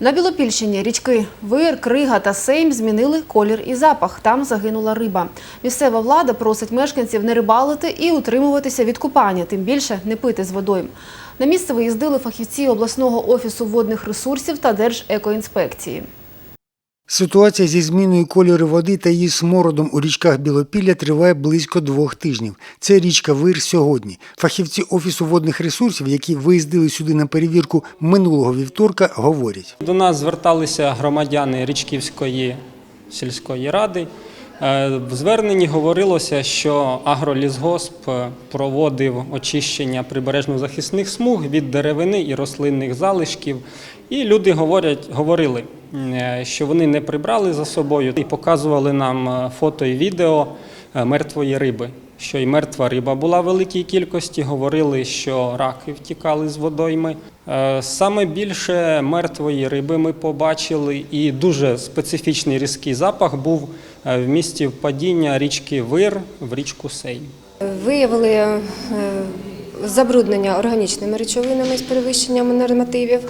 На Білопільщині річки Вир, Крига та Сейм змінили колір і запах. Там загинула риба. Місцева влада просить мешканців не рибалити і утримуватися від купання, тим більше не пити з водою. На місце виїздили фахівці обласного офісу водних ресурсів та Держекоінспекції. Ситуація зі зміною кольору води та її смородом у річках Білопілля триває близько двох тижнів. Це річка Вир сьогодні. Фахівці Офісу водних ресурсів, які виїздили сюди на перевірку минулого вівторка, говорять. До нас зверталися громадяни Річківської сільської ради. Е, В зверненні говорилося, що агролісгосп проводив очищення прибережно-захисних смуг від деревини і рослинних залишків. І люди говорять, говорили, що вони не прибрали за собою і показували нам е, фото і відео е, мертвої риби. Що і мертва риба була в великій кількості. Говорили, що раки втікали з водойми. Е, Саме більше мертвої риби ми побачили, і дуже специфічний різкий запах був е, в місті впадіння річки Вир в річку Сейм. Виявили е, забруднення органічними речовинами з перевищенням нормативів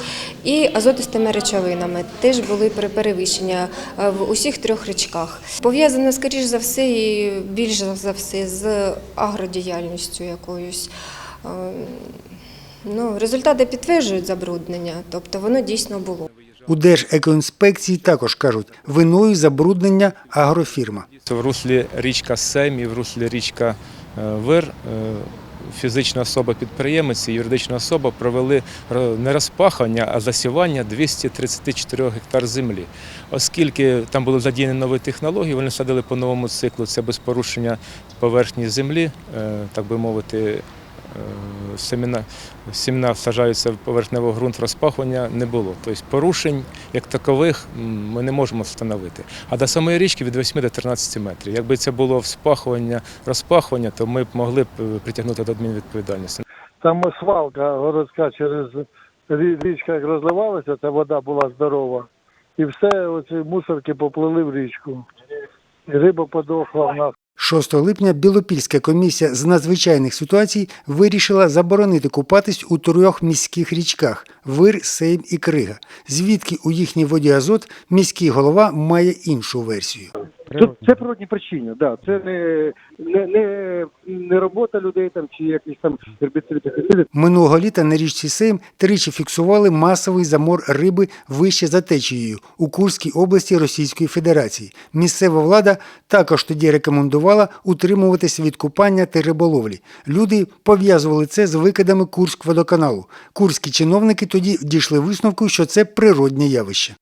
і азотистими речовинами. Теж були пере- перевищення е, в усіх трьох річках. Пов'язано, скоріш за все, і більш за все з агродіяльністю якоюсь. Е, Ну, результати підтверджують забруднення, тобто воно дійсно було. У Держекоінспекції також кажуть, виною забруднення агрофірма. В руслі річка Сейм і в руслі річка Вир е, фізична особа-підприємець і юридична особа провели не розпахання, а засівання 234 гектар землі. Оскільки там були задіяні нові технології, вони садили по новому циклу. Це без порушення поверхні землі, е, так би мовити. Е, Семена, семена саджаються в поверхневий ґрунт, розпахування не було. Тобто порушень як такових ми не можемо встановити. А до самої річки від 8 до 13 метрів. Якби це було вспахування, розпахування, то ми б могли б е, притягнути до адмінвідповідальності. Там свалка городська через річка як розливалася, ця вода була здорова. І все, оці мусорки поплили в річку. І риба подохла в нас. 6 липня Білопільська комісія з надзвичайних ситуацій вирішила заборонити купатись у трьох міських річках – Вир, Сейм і Крига. Звідки у їхній воді азот міський голова має іншу версію. Тут це природні причини, да. Це не, не, не, не робота людей там чи якісь там гербіциди. Минулого літа на річці Сейм тричі фіксували масовий замор риби вище за течією у Курській області Російської Федерації. Місцева влада також тоді рекомендувала утримуватися від купання та риболовлі. Люди пов'язували це з викидами Курськводоканалу. Курські чиновники тоді дійшли висновку, що це природне явище.